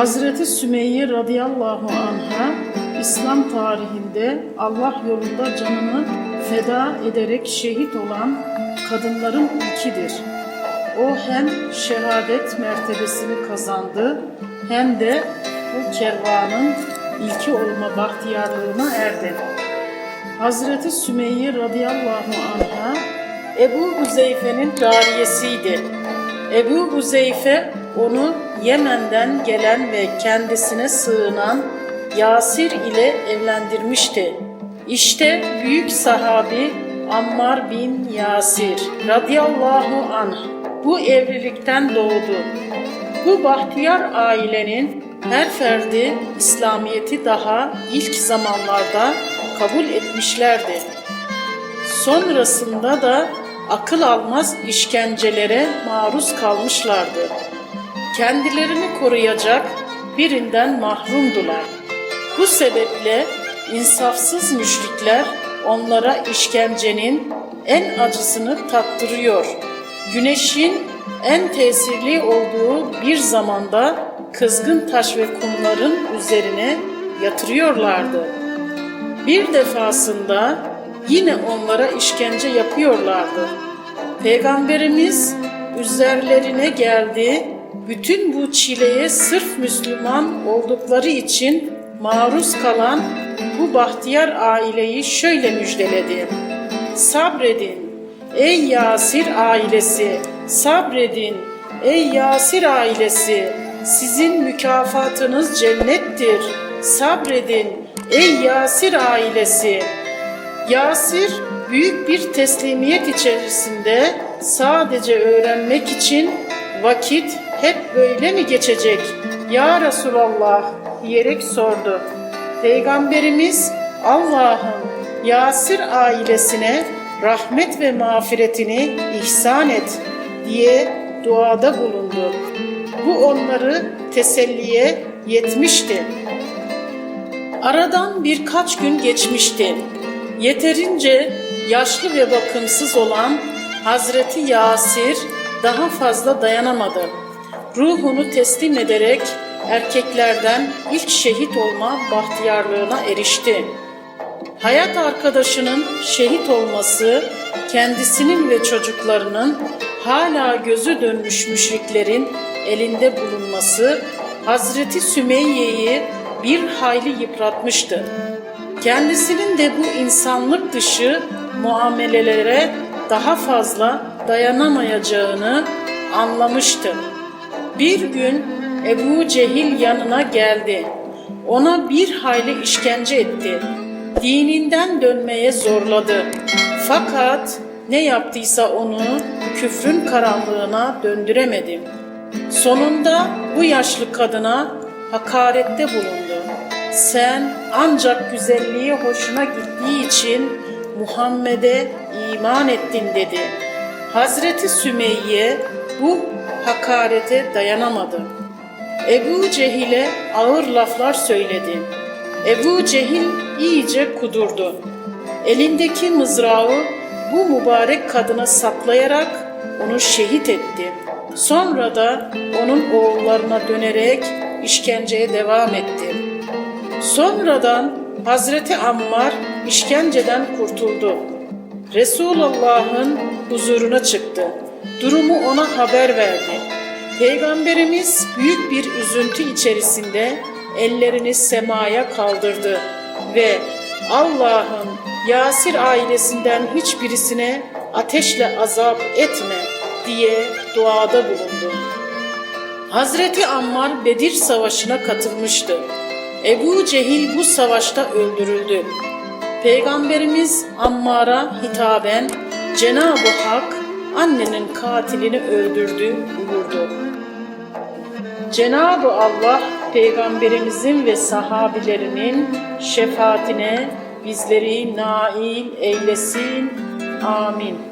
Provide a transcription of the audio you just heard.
Hazreti Sümeyye radıyallahu anha İslam tarihinde Allah yolunda canını feda ederek şehit olan kadınların ilkidir. O hem şehadet mertebesini kazandı hem de bu kervanın ilki olma bahtiyarlığına erdi. Hazreti Sümeyye radıyallahu anha Ebu Huzeyfe'nin cariyesiydi. Ebu Huzeyfe onu Yemen'den gelen ve kendisine sığınan Yasir ile evlendirmişti. İşte büyük sahabi Ammar bin Yasir radıyallahu anh bu evlilikten doğdu. Bu bahtiyar ailenin her ferdi İslamiyet'i daha ilk zamanlarda kabul etmişlerdi. Sonrasında da akıl almaz işkencelere maruz kalmışlardı. Kendilerini koruyacak birinden mahrumdular. Bu sebeple insafsız müşrikler onlara işkencenin en acısını tattırıyor. Güneşin en tesirli olduğu bir zamanda kızgın taş ve kumların üzerine yatırıyorlardı. Bir defasında yine onlara işkence yapıyorlardı. Peygamberimiz üzerlerine geldi, bütün bu çileye sırf Müslüman oldukları için maruz kalan bu bahtiyar aileyi şöyle müjdeledi. Sabredin ey Yasir ailesi, sabredin ey Yasir ailesi, sizin mükafatınız cennettir. Sabredin ey Yasir ailesi. Yasir büyük bir teslimiyet içerisinde sadece öğrenmek için vakit hep böyle mi geçecek? Ya Resulallah diyerek sordu. Peygamberimiz Allah'ım Yasir ailesine rahmet ve mağfiretini ihsan et diye duada bulundu. Bu onları teselliye yetmişti. Aradan birkaç gün geçmişti. Yeterince yaşlı ve bakımsız olan Hazreti Yasir daha fazla dayanamadı. Ruhunu teslim ederek erkeklerden ilk şehit olma bahtiyarlığına erişti. Hayat arkadaşının şehit olması, kendisinin ve çocuklarının hala gözü dönmüş müşriklerin elinde bulunması Hazreti Sümeyye'yi bir hayli yıpratmıştı. Kendisinin de bu insanlık dışı muamelelere daha fazla dayanamayacağını anlamıştı. Bir gün Ebu Cehil yanına geldi. Ona bir hayli işkence etti. Dininden dönmeye zorladı. Fakat ne yaptıysa onu küfrün karanlığına döndüremedi. Sonunda bu yaşlı kadına hakarette bulundu. Sen ancak güzelliği hoşuna gittiği için Muhammed'e iman ettin dedi. Hazreti Sümeyye bu hakarete dayanamadı. Ebu Cehil'e ağır laflar söyledi. Ebu Cehil iyice kudurdu. Elindeki mızrağı bu mübarek kadına saplayarak onu şehit etti. Sonra da onun oğullarına dönerek işkenceye devam etti. Sonradan Hazreti Ammar işkenceden kurtuldu. Resulullah'ın huzuruna çıktı. Durumu ona haber verdi. Peygamberimiz büyük bir üzüntü içerisinde ellerini semaya kaldırdı ve Allah'ım Yasir ailesinden hiçbirisine ateşle azap etme diye duada bulundu. Hazreti Ammar Bedir Savaşı'na katılmıştı. Ebu Cehil bu savaşta öldürüldü. Peygamberimiz Ammar'a hitaben Cenab-ı Hak annenin katilini öldürdü buyurdu. Cenab-ı Allah peygamberimizin ve sahabilerinin şefaatine bizleri nail eylesin. Amin.